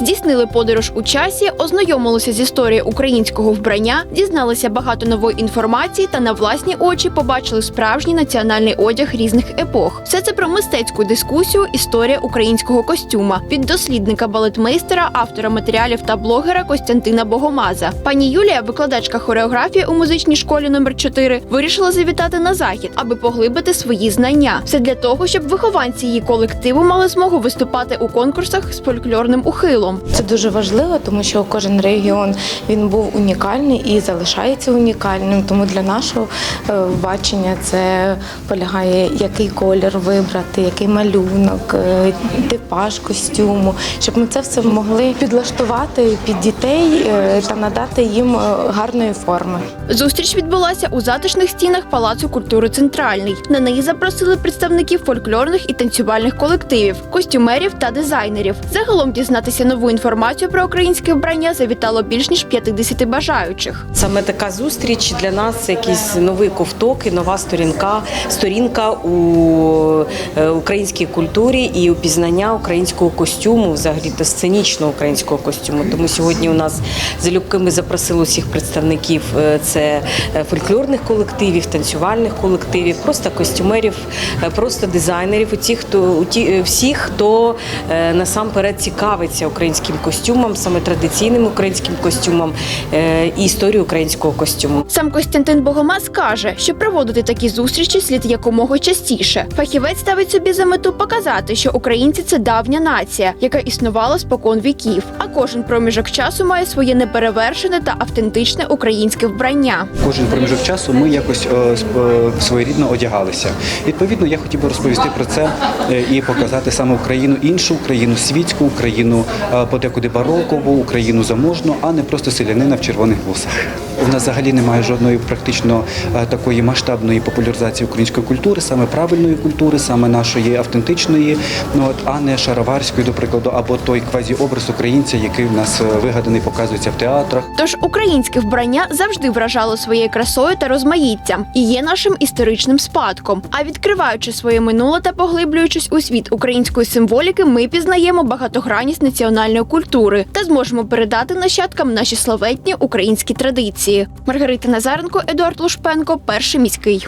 Здійснили подорож у часі, ознайомилися з історією українського вбрання, дізналися багато нової інформації та на власні очі побачили справжній національний одяг різних епох. Все це про мистецьку дискусію Історія українського костюма від дослідника балетмейстера, автора матеріалів та блогера Костянтина Богомаза. Пані Юлія, викладачка хореографії у музичній школі номер 4 вирішила завітати на захід, аби поглибити свої знання. Все для того, щоб вихованці її колективу мали змогу виступати у конкурсах з фольклорним ухилом. Це дуже важливо, тому що кожен регіон він був унікальний і залишається унікальним. Тому для нашого е, бачення це полягає, який колір вибрати, який малюнок, е, типаж костюму, щоб ми це все могли підлаштувати під дітей е, та надати їм гарної форми. Зустріч відбулася у затишних стінах Палацу культури Центральний. На неї запросили представників фольклорних і танцювальних колективів, костюмерів та дизайнерів. Загалом дізнатися нову інформацію про українське вбрання завітало більш ніж 50 бажаючих. Саме така зустріч для нас якийсь новий ковток і нова сторінка, сторінка у е, українській культурі і у пізнання українського костюму, взагалі та сценічного українського костюму. Тому сьогодні у нас залюбки ми запросили усіх представників е, це е, фольклорних колективів, танцювальних колективів, просто костюмерів, просто дизайнерів, у ті, хто у ті всіх, хто насамперед цікавиться українським костюмом, саме традиційним українським костюмом е, і історією українського костюму. Сам Костянтин Богомаз каже, що проводити такі зустрічі слід якомога частіше. Фахівець ставить собі за мету показати, що українці це давня нація, яка існувала спокон віків. А кожен проміжок часу має своє неперевершене та автентичне українське вбрання. Кожен проміжок часу ми якось е, е, своєрідно одягалися. Відповідно, я хотів би розповісти про це і показати саме Україну, іншу Україну, світську Україну, подекуди барокову, Україну заможну, а не просто селянина в червоних вусах. У нас взагалі немає жодної практично е, такої масштабної популяризації української культури, саме правильної культури, саме нашої автентичної, ну от а не шароварської, до прикладу, або той квазіобраз українця, який в нас е, вигаданий, показується в театрах. Тож українське вбрання завжди вражало своєю красою та розмаїттям і є нашим історичним спадком. А відкриваючи своє минуле та поглиблюючись у світ української символіки, ми пізнаємо багатогранність національної культури та зможемо передати нащадкам наші славетні українські традиції. Маргарита Назаренко, Едуард Лушпенко, перший міський.